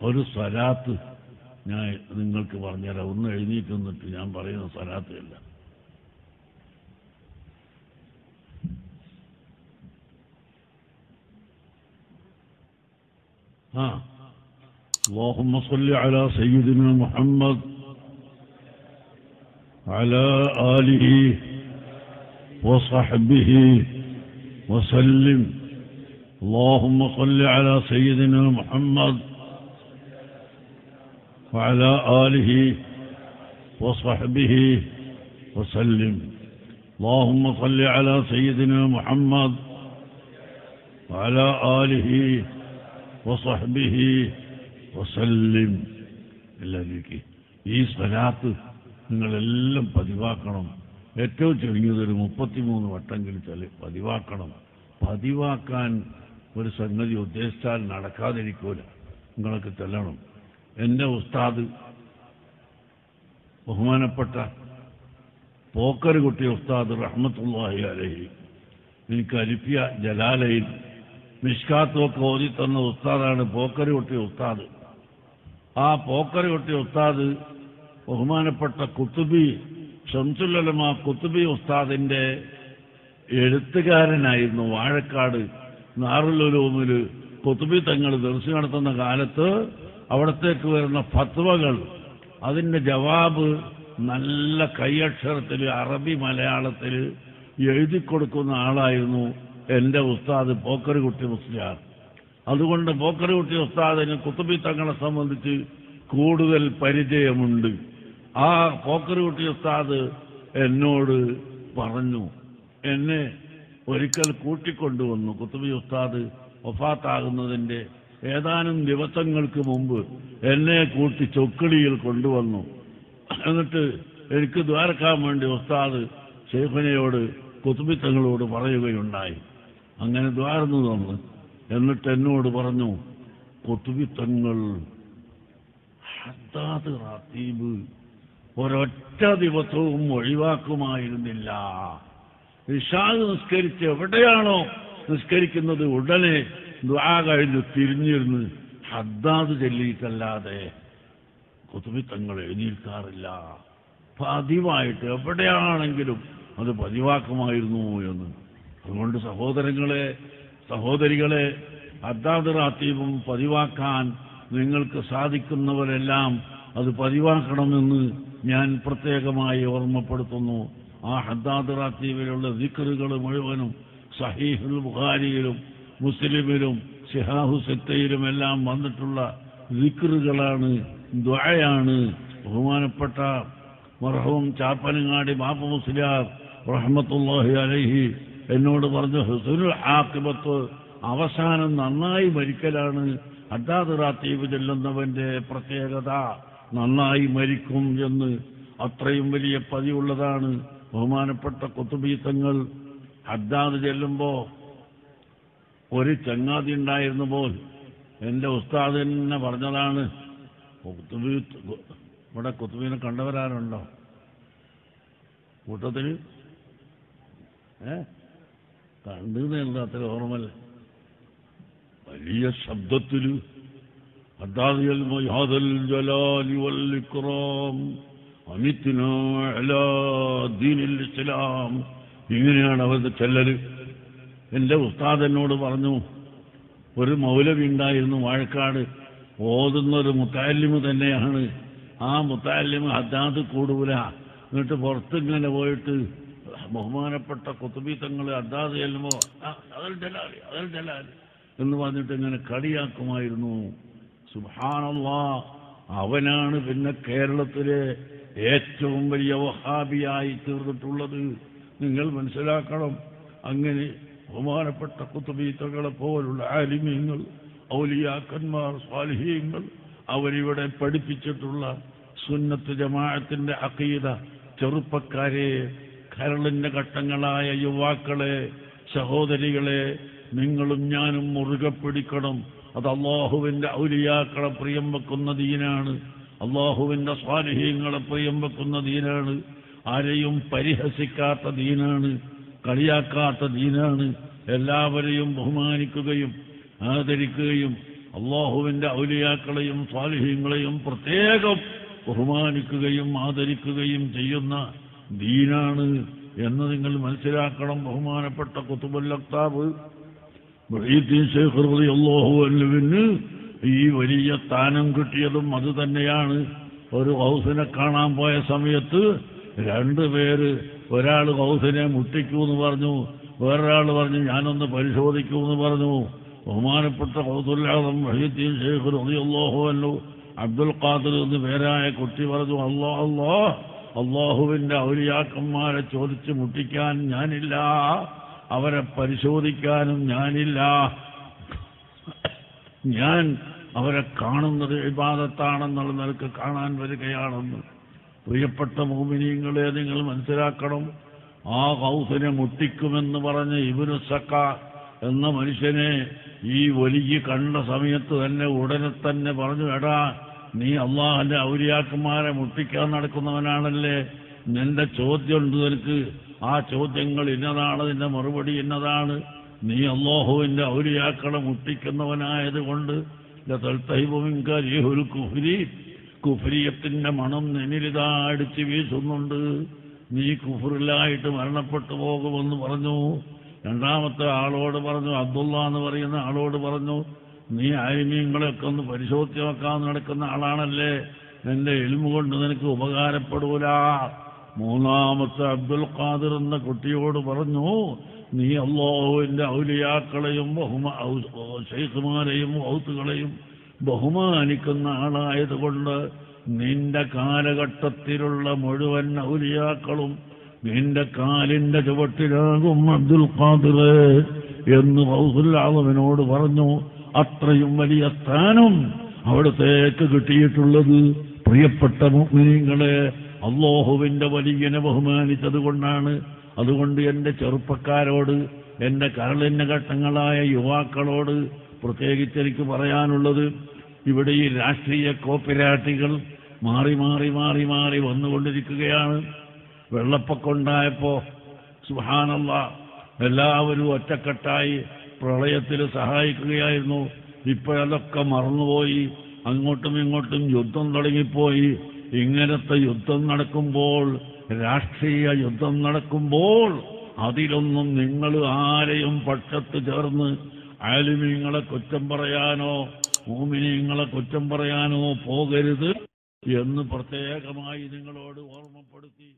ഒരു സ്വലാത്ത് ഞാൻ നിങ്ങൾക്ക് പറഞ്ഞുതരാം ഒന്ന് എഴുന്നേറ്റ് നിന്നിട്ട് ഞാൻ പറയുന്ന സ്വലാത്തല്ല ആ اللهم صل على سيدنا محمد وعلى آله وصحبه وسلم اللهم صل على سيدنا محمد وعلى آله وصحبه وسلم اللهم صل على سيدنا محمد وعلى آله وصحبه وسلم എല്ലാവരിലേക്ക് ഈ സ്വലാത്ത് നിങ്ങളെല്ലാം പതിവാക്കണം ഏറ്റവും ചുരുങ്ങിയത് ഒരു മുപ്പത്തിമൂന്ന് വട്ടെങ്കിലും ചൊല്ലി പതിവാക്കണം പതിവാക്കാൻ ഒരു സംഗതി ഉദ്ദേശിച്ചാൽ നടക്കാതിരിക്കൂല. നിങ്ങൾക്ക് ചെല്ലണം. എന്റെ ഉസ്താദ് ബഹുമാനപ്പെട്ട പോക്കരുകുട്ടി ഉസ്താദ് റഹ്മത്തുള്ളാഹി അലഹി എനിക്ക് അരിപ്പിയ ജലാലയിൽ മിഷ്കാത്തുമൊക്കെ ഓതി തന്ന ഉസ്താദാണ് പോക്കരുകുട്ടി ഉസ്താദ്. ആ പോക്കരുകുട്ടി ഉസ്താദ് ബഹുമാനപ്പെട്ട കുത്തുബി ഷംസുല്ലമ കുത്തുബി ഉസ്താദിന്റെ എഴുത്തുകാരനായിരുന്നു വാഴക്കാട് നാറുലൂമിൽ കൊത്തുബി തങ്ങൾ ദർശനം നടത്തുന്ന കാലത്ത് അവിടത്തേക്ക് വരുന്ന ഫത്വകൾ അതിന്റെ ജവാബ് നല്ല കൈയക്ഷരത്തിൽ അറബി മലയാളത്തിൽ എഴുതി കൊടുക്കുന്ന ആളായിരുന്നു എന്റെ ഉസ്താദ് പോക്കറുകുട്ടി മുസ്ലിയാർ. അതുകൊണ്ട് പോക്കറുകുട്ടി ഉസ്താദിന് കുത്തുബി തങ്ങളെ സംബന്ധിച്ച് കൂടുതൽ പരിചയമുണ്ട്. ആ പോക്കറുകുട്ടി ഉസ്താദ് എന്നോട് പറഞ്ഞു എന്നെ ഒരിക്കൽ കൂട്ടിക്കൊണ്ടുവന്നു. കുത്തുബി ഉസ്താദ് ഒഫാത്താകുന്നതിന്റെ ഏതാനും ദിവസങ്ങൾക്ക് മുമ്പ് എന്നെ കൂട്ടി ചൊക്കിളിയിൽ കൊണ്ടുവന്നു. എന്നിട്ട് എനിക്ക് ദ്വാരക്കാൻ വേണ്ടി ഉസ്താദ് ഷേഫനയോട് കുത്തുബി തങ്ങളോട് പറയുകയുണ്ടായി. അങ്ങനെ ദ്വാരന്നു തന്നു. എന്നിട്ട് എന്നോട് പറഞ്ഞു കുത്തുബിത്തങ്ങൾ തങ്ങൾ ഒരൊറ്റ ദിവസവും ഒഴിവാക്കുമായിരുന്നില്ല. ഇഷാദ് നിസ്കരിച്ച് എവിടെയാണോ നിസ്കരിക്കുന്നത് ഉടനെ ദ്വാ കഴിഞ്ഞ് തിരിഞ്ഞിരുന്ന് ഹദ്ദാദ് ചെല്ലിയിട്ടല്ലാതെ കുത്തുബി തങ്ങൾ എഴുന്നേൽക്കാറില്ല പതിവായിട്ട് എവിടെയാണെങ്കിലും അത് പതിവാക്കുമായിരുന്നു എന്ന്. അതുകൊണ്ട് സഹോദരങ്ങളെ സഹോദരികളെ ഹദ്ദാദ് റാത്തീബും പതിവാക്കാൻ നിങ്ങൾക്ക് സാധിക്കുന്നവരെല്ലാം അത് പതിവാക്കണമെന്ന് ഞാൻ പ്രത്യേകമായി ഓർമ്മപ്പെടുത്തുന്നു. ആ ഹദ്ദാദ് റാത്തീബിലുള്ള ദിക്കറുകൾ മുഴുവനും സഹീഹുൽ ബുഖാരിയിലും മുസ്ലിമിലും ഷിഹാഹു സിത്തയിലും എല്ലാം വന്നിട്ടുള്ള ദിക്കറുകളാണ് ദ്വയാണ് ബഹുമാനപ്പെട്ട മർഹവും ചാപ്പനങ്ങാടി ബാപ്പ മുസ്ലിയാർ റഹ്മത്തുല്ലാഹി അലൈഹി എന്നോട് പറഞ്ഞു ഹുസുനുൽ ആക്കിബത്ത് അവസാനം നന്നായി മരിക്കലാണ്. അഡാദ് റാത്തീബ് ചെല്ലുന്നവന്റെ പ്രത്യേകത നന്നായി മരിക്കും എന്ന് അത്രയും വലിയ പതിവുള്ളതാണ്. ബഹുമാനപ്പെട്ട കൊത്തുബീത്തങ്ങൾ ഹദ്ദാദ് ചെല്ലുമ്പോ ഒരു ചങ്ങാതി ഉണ്ടായിരുന്നു പോൽ. എന്റെ ഉസ്താദ് തന്നെ പറഞ്ഞതാണ് കുത്തുബി ഇവിടെ കുത്തുബീനെ കണ്ടവരാരുണ്ടോ? കൂട്ടത്തിന് ഏ? കണ്ടെന്നുള്ള അത്ര ഓർമ്മല്ല വലിയ ശബ്ദത്തിൽ അദ്ദാദിയൽ മഹാദൽ ജലാലി വൽ ഇസ്ലാം. ഇങ്ങനെയാണ് അവരുടെ ചെല്ലല്. എന്റെ ഉസ്താദ് എന്നോട് പറഞ്ഞു ഒരു മൗലവി ഉണ്ടായിരുന്നു വാഴക്കാട്. ഓതുന്ന ഒരു മുത്താലിമ് തന്നെയാണ്. ആ മുത്താലിമ് അതാത് കൂടൂല. എന്നിട്ട് പുറത്തിങ്ങനെ പോയിട്ട് ബഹുമാനപ്പെട്ട കുത്തുബി തങ്ങൾ അദ്ദാദ് ചെല്ലുമ്പോ അതിൽ അതിൽ അതൽ എന്ന് പറഞ്ഞിട്ട് ഇങ്ങനെ കളിയാക്കുമായിരുന്നു സുഹാനുള്ള അവനാണ് പിന്നെ കേരളത്തിലെ ഏറ്റവും വലിയ വഹാബിയായി തീർന്നിട്ടുള്ളത് നിങ്ങൾ മനസ്സിലാക്കണം. അങ്ങനെ ബഹുമാനപ്പെട്ട കുത്തുബീത്തകളെ പോലുള്ള ആലിമ്യങ്ങൾ ഔലിയാക്കന്മാർ സ്വാലിഹീങ്ങൾ അവരിവിടെ പഠിപ്പിച്ചിട്ടുള്ള സുന്നത്ത് ജമാഅത്തിന്റെ അക്കീത ചെറുപ്പക്കാരെ കരളിന്റെ ഘട്ടങ്ങളായ യുവാക്കളെ സഹോദരികളെ നിങ്ങളും ഞാനും മുറുകെ പിടിക്കണം അത് അള്ളാഹുവിന്റെ ഔലിയാക്കളെ പ്രിയം വെക്കുന്ന ദീനാണ്. അള്ളാഹുവിന്റെ സ്വാലിഹീങ്ങളെ പ്രിയം വെക്കുന്ന ദീനാണ്. ആരെയും പരിഹസിക്കാത്ത ദീനാണ്. കളിയാക്കാത്ത ദീനാണ്. എല്ലാവരെയും ബഹുമാനിക്കുകയും ആദരിക്കുകയും അള്ളാഹുവിന്റെ ഔലിയാക്കളെയും സ്വാലിഹ്യങ്ങളെയും പ്രത്യേകം ബഹുമാനിക്കുകയും ആദരിക്കുകയും ചെയ്യുന്ന ദീനാണ് എന്ന് നിങ്ങൾ മനസ്സിലാക്കണം. ബഹുമാനപ്പെട്ട കുത്തുബുല്ലക്താബ് ശേഖർ അള്ളാഹു അൻഹുവിന് ഈ വലിയ സ്ഥാനം കിട്ടിയതും അത് തന്നെയാണ്. ഒരു ഹൗസിനെ കാണാൻ പോയ സമയത്ത് രണ്ടു പേര് ഒരാൾ ഹൗസിനെ മുട്ടിക്കൂ എന്ന് പറഞ്ഞു വേറൊരാൾ പറഞ്ഞു ഞാനൊന്ന് പരിശോധിക്കൂ എന്ന് പറഞ്ഞു. ബഹുമാനപ്പെട്ട ഹൗസുല്ലാദം മഹീദ്ദീൻ ശേഖർ റളിയല്ലാഹു അൻഹു അബ്ദുൽ ഖാദിർ എന്ന് പേരായ കുട്ടി പറഞ്ഞു അല്ലോ അല്ലോ അള്ളാഹുവിന്റെ ഔലിയാക്കന്മാരെ ചോദിച്ച് മുട്ടിക്കാൻ ഞാനില്ല അവരെ പരിശോധിക്കാനും ഞാനില്ല ഞാൻ അവരെ കാണുന്നത് വിവാദത്താണെന്നുള്ള നിലയ്ക്ക് കാണാൻ വരികയാണെന്ന്. പ്രിയപ്പെട്ട മോമിനിയങ്ങളെ നിങ്ങൾ മനസ്സിലാക്കണം. ആ ഹൗസിനെ മുട്ടിക്കുമെന്ന് പറഞ്ഞ് ഇവനു സക്ക എന്ന മനുഷ്യനെ ഈ വലിയ കണ്ട സമയത്ത് തന്നെ ഉടനെ തന്നെ പറഞ്ഞു എടാ നീ അള്ളാഹന്റെ ഔര്യാക്കന്മാരെ മുട്ടിക്കാൻ നടക്കുന്നവനാണല്ലേ? നിന്റെ ചോദ്യമുണ്ട് നിനക്ക്. ആ ചോദ്യങ്ങൾ ഇന്നതാണ് നിന്റെ മറുപടി ഇന്നതാണ്. നീ അള്ളാഹുവിന്റെ ഔലിയാക്കളെ മുട്ടിക്കുന്നവനായത് കൊണ്ട് ഒരു കുഫരി. കുഫരിയത്തിന്റെ മണം നിന്നിലിതാ അടിച്ച് വീശുന്നുണ്ട്. നീ കുഫറിലായിട്ട് മരണപ്പെട്ടു പോകുമെന്ന് പറഞ്ഞു. രണ്ടാമത്തെ ആളോട് പറഞ്ഞു അബ്ദുള്ള എന്ന് പറയുന്ന ആളോട് പറഞ്ഞു നീ ആരിമീങ്ങളെയൊക്കെ ഒന്ന് പരിശോധിച്ച് വെക്കാൻ നടക്കുന്ന ആളാണല്ലേ? നിന്റെ എലുമ്പ് കൊണ്ട് നിനക്ക് ഉപകാരപ്പെടൂല. മൂന്നാമത്തെ അബ്ദുൽ ഖാദിർ എന്ന കുട്ടിയോട് പറഞ്ഞു നീ അള്ളാഹുവിന്റെ ഔലിയാക്കളെയും ബഹുമാ ഷെയ്ഖുമാരെയും ഔത്തുകളെയും ബഹുമാനിക്കുന്ന ആളായതുകൊണ്ട് നിന്റെ കാലഘട്ടത്തിലുള്ള മുഴുവൻ ഔലിയാക്കളും നിന്റെ കാലിന്റെ ചുവട്ടിലാകും അബ്ദുൽ ഖാദിർ എന്ന് ഹൗസുല്ലാദവിനോട് പറഞ്ഞു. അത്രയും വലിയ സ്ഥാനം അവിടത്തേക്ക് കിട്ടിയിട്ടുള്ളത് പ്രിയപ്പെട്ട മുഗ്നീങ്ങളെ അള്ളാഹുവിന്റെ വലിയനെ ബഹുമാനിച്ചത് കൊണ്ടാണ് അതുകൊണ്ട് എന്റെ ചെറുപ്പക്കാരോട് എന്റെ കരളിന്റെ ഘട്ടങ്ങളായ യുവാക്കളോട് പ്രത്യേകിച്ച് എനിക്ക് പറയാനുള്ളത് ഇവിടെ ഈ രാഷ്ട്രീയ കോപ്പിരാട്ടികൾ മാറി മാറി മാറി മാറി വന്നുകൊണ്ടിരിക്കുകയാണ്. വെള്ളപ്പൊക്കമുണ്ടായപ്പോ സുഹാനല്ല എല്ലാവരും ഒറ്റക്കെട്ടായി പ്രളയത്തിൽ സഹായിക്കുകയായിരുന്നു. ഇപ്പോഴതൊക്കെ മറന്നുപോയി അങ്ങോട്ടും ഇങ്ങോട്ടും യുദ്ധം തുടങ്ങിപ്പോയി. ഇങ്ങനത്തെ യുദ്ധം നടക്കുമ്പോൾ രാഷ്ട്രീയ യുദ്ധം നടക്കുമ്പോൾ അതിലൊന്നും നിങ്ങൾ ആരെയും പക്ഷത്ത് ചേർന്ന് ആലിമീങ്ങളെ കുറ്റം പറയാനോ മൂമിനീങ്ങളെ കുറ്റം പറയാനോ പോകരുത് എന്ന് പ്രത്യേകമായി നിങ്ങളോട് ഓർമ്മപ്പെടുത്തി